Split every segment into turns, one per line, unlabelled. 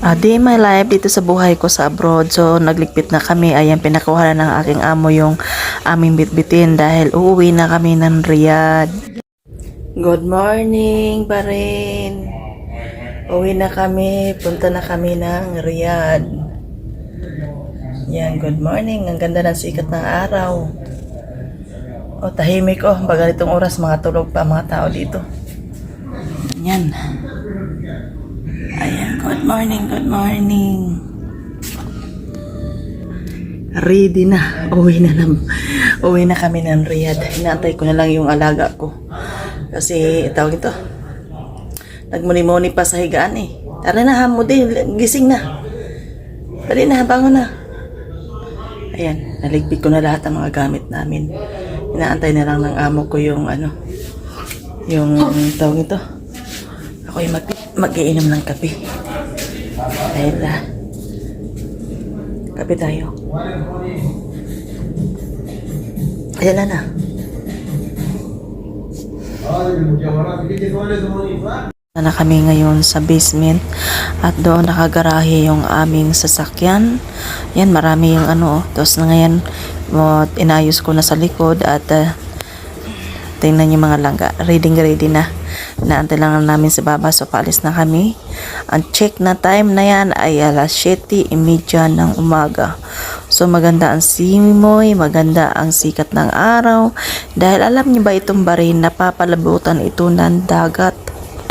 Ah, day my life dito sa buhay ko sa abroad. So, nagligpit na kami. Ayan, pinakuha na ng aking amo yung aming bitbitin dahil uuwi na kami ng Riyadh. Good morning, Barin. Uwi na kami. Punta na kami ng Riyadh. Yan, good morning. Ang ganda ng sikat ng araw. O, tahimik oh. Baga itong oras, mga tulog pa mga tao dito. Yan. Ayan, good morning, good morning. Ready na. Uwi na lang. Uwi na kami ng Riyadh. Inaantay ko na lang yung alaga ko. Kasi, tawag ito. Nagmuni-muni pa sa higaan eh. Tara na, hamudi. Gising na. Dali na, bangon na. Ayan, naligpit ko na lahat ng mga gamit namin. Inaantay na lang ng amo ko yung ano, yung tawag ito. Ako yung mag, mag-iinom ng kape. Dahil na. Kape tayo. Ayan na na. Na kami ngayon sa basement at doon nakagarahe yung aming sasakyan. Yan, marami yung ano. oh. Tapos na ngayon, inayos ko na sa likod at ah, tingnan yung mga langga. Ready ready na. Naantay lang namin si Baba so paalis na kami. Ang check na time na yan ay alas 7.30 ng umaga. So maganda ang simoy, maganda ang sikat ng araw. Dahil alam niyo ba itong barin, napapalabutan ito ng dagat.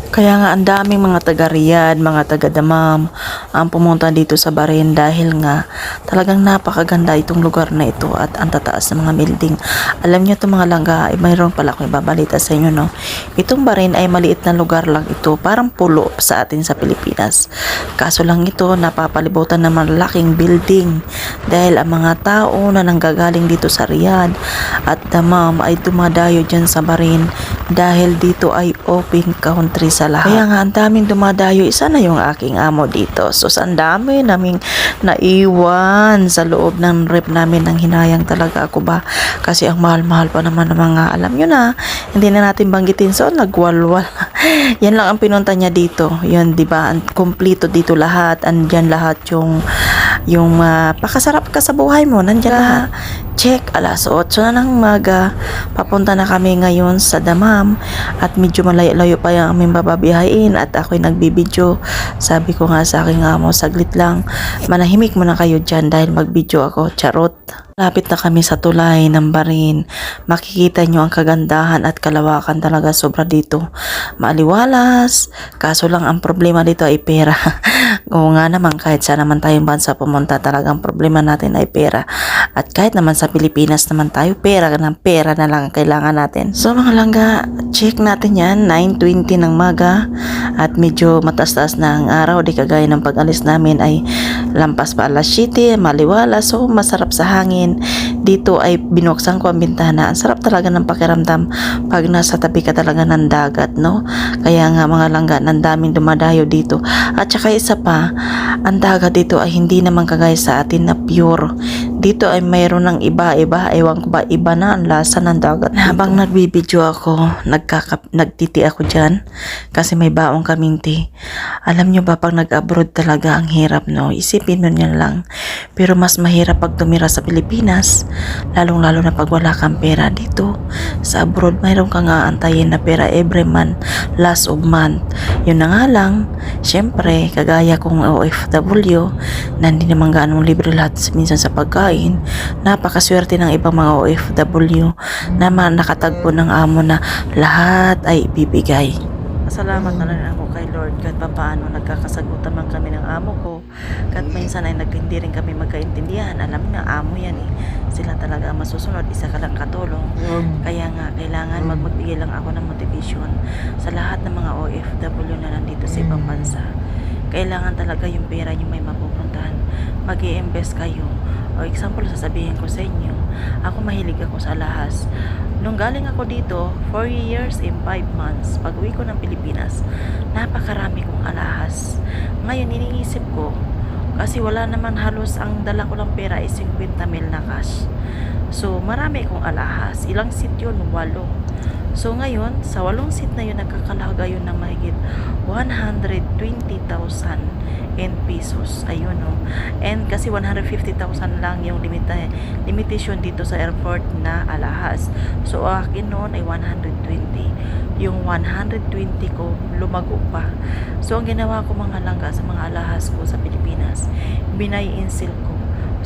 Kaya nga ang daming mga taga Riyadh, mga taga Damam ang pumunta dito sa Bahrain dahil nga talagang napakaganda itong lugar na ito at ang tataas ng mga building. Alam niyo itong mga langga, ay mayroon pala akong ibabalita sa inyo no. Itong Bahrain ay maliit na lugar lang ito, parang pulo sa atin sa Pilipinas. Kaso lang ito napapalibutan ng malaking building dahil ang mga tao na nanggagaling dito sa Riyadh at Damam ay dumadayo dyan sa Bahrain dahil dito ay open country sa lahat. Kaya nga ang daming dumadayo, isa na yung aking amo dito. So ang dami naming naiwan sa loob ng rep namin ng hinayang talaga ako ba. Kasi ang mahal-mahal pa naman ng mga alam nyo na, hindi na natin banggitin. So nagwalwal. Yan lang ang pinunta niya dito. Yun, di ba? Kompleto dito lahat. Andyan lahat yung yung ah, pakasarap ka sa buhay mo. Nandiyan lahat. Check, alas 8 na ng umaga. Papunta na kami ngayon sa Damam at medyo malayo-layo pa yung aming bababihain at ako'y nagbibideo. Sabi ko nga sa aking amo, saglit lang, manahimik muna kayo dyan dahil magbideo ako, charot. Lapit na kami sa tulay ng barin. Makikita nyo ang kagandahan at kalawakan talaga sobra dito. Maaliwalas. Kaso lang ang problema dito ay pera. Oo nga naman kahit saan naman tayong bansa pumunta talagang problema natin ay pera. At kahit naman sa Pilipinas naman tayo pera ng pera na lang ang kailangan natin. So mga langga, check natin yan. 9.20 ng maga at medyo matas-taas na ang araw. Di kagaya ng pag-alis namin ay lampas pa alas 7, maliwala. So masarap sa hangin. Dito ay binuksan ko ang bintana. Ang sarap talaga ng pakiramdam pag nasa tabi ka talaga ng dagat, no? Kaya nga mga langga, ng daming dumadayo dito. At saka isa pa, ang dagat dito ay hindi naman kagaya sa atin na pure. Dito ay mayroon ng iba-iba. Ewan ko ba, iba na ang lasa ng dagat dito. Habang nagbibideo ako, nagkakap, nagtiti ako dyan. Kasi may baong kaming tea. Alam nyo ba, pag nag-abroad talaga ang hirap, no? Isipin mo nyo lang. Pero mas mahirap pag tumira sa Pilipinas. Lalong-lalo na pag wala kang pera dito. Sa abroad, mayroon kang aantayin na pera every month, last of month. Yun na nga lang, syempre, kagaya kong OFW, na hindi naman gaano libre lahat minsan sa pagkain, napakaswerte ng ibang mga OFW na nakatagpo ng amo na lahat ay ibibigay. Pasalamat na rin ako kay Lord kahit paano nagkakasagutan man kami ng amo ko. Kahit minsan ay nag, hindi rin kami magkaintindihan. Alam na amo yan eh. Sila talaga ang masusunod. Isa ka lang katulong. Kaya nga kailangan mag magbigay lang ako ng motivation sa lahat ng mga OFW na nandito sa ibang bansa. Kailangan talaga yung pera nyo may mapupuntahan. Mag invest kayo o example sasabihin ko sa inyo ako mahilig ako sa lahas Nung galing ako dito, 4 years and 5 months, pag uwi ko ng Pilipinas, napakarami kong alahas. Ngayon, iniisip ko, kasi wala naman halos ang dala ko lang pera is 50 mil na cash. So, marami kong alahas. Ilang seat yun? Walo. So ngayon, sa walong seat na yun, nagkakalaga yun ng mahigit 120,000 in pesos. Ayun oh. And kasi 150,000 lang yung limita, limitation dito sa airport na alahas. So akin noon ay 120. Yung 120 ko lumago pa. So ang ginawa ko mga langga sa mga alahas ko sa Pilipinas, binay-insil ko.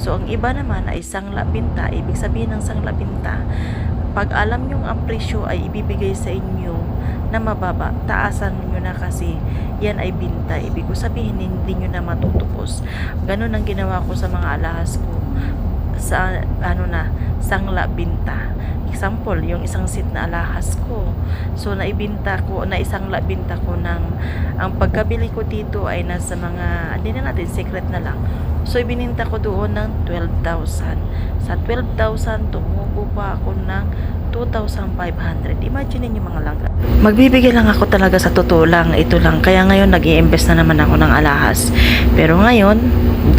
So ang iba naman ay sangla binta, ibig sabihin ng sangla binta, pag alam yung ang presyo ay ibibigay sa inyo na mababa, taasan nyo na kasi yan ay binta. Ibig ko sabihin, hindi nyo na matutupos. Ganun ang ginawa ko sa mga alahas ko. Sa ano na sangla binta. Example yung isang seat na alahas ko. So naibinta ko na isang binta ko ng ang pagkabili ko dito ay nasa mga hindi na natin secret na lang. So ibininta ko doon ng 12,000 sa 12,000 tumubo pa ako ng 2,500 imagine niyo mga langga magbibigay lang ako talaga sa totoo lang. Ito lang. Kaya ngayon nag invest na naman ako ng alahas. Pero ngayon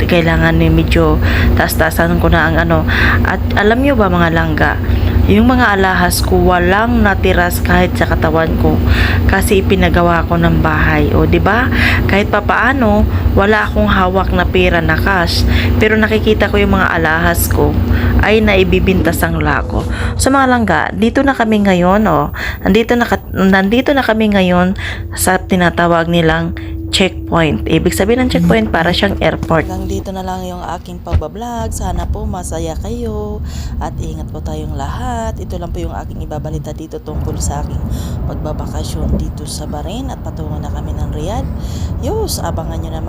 kailangan medyo taas-taasan ko na ang ano. At alam nyo ba mga langga yung mga alahas ko walang natiras kahit sa katawan ko kasi ipinagawa ko ng bahay. O di ba? Kahit papaano wala akong hawak na pera na cash. Pero nakikita ko yung mga alahas ko ay naibibinta sang lako. So mga langga dito na kami ngayon oh nandito na nandito na kami ngayon sa tinatawag nilang checkpoint. Ibig sabihin ng checkpoint para siyang airport. Hanggang dito na lang yung aking pagbablog. Sana po masaya kayo at ingat po tayong lahat. Ito lang po yung aking ibabalita dito tungkol sa aking pagbabakasyon dito sa Bahrain at patungo na kami ng Riyadh. Yus, abangan nyo naman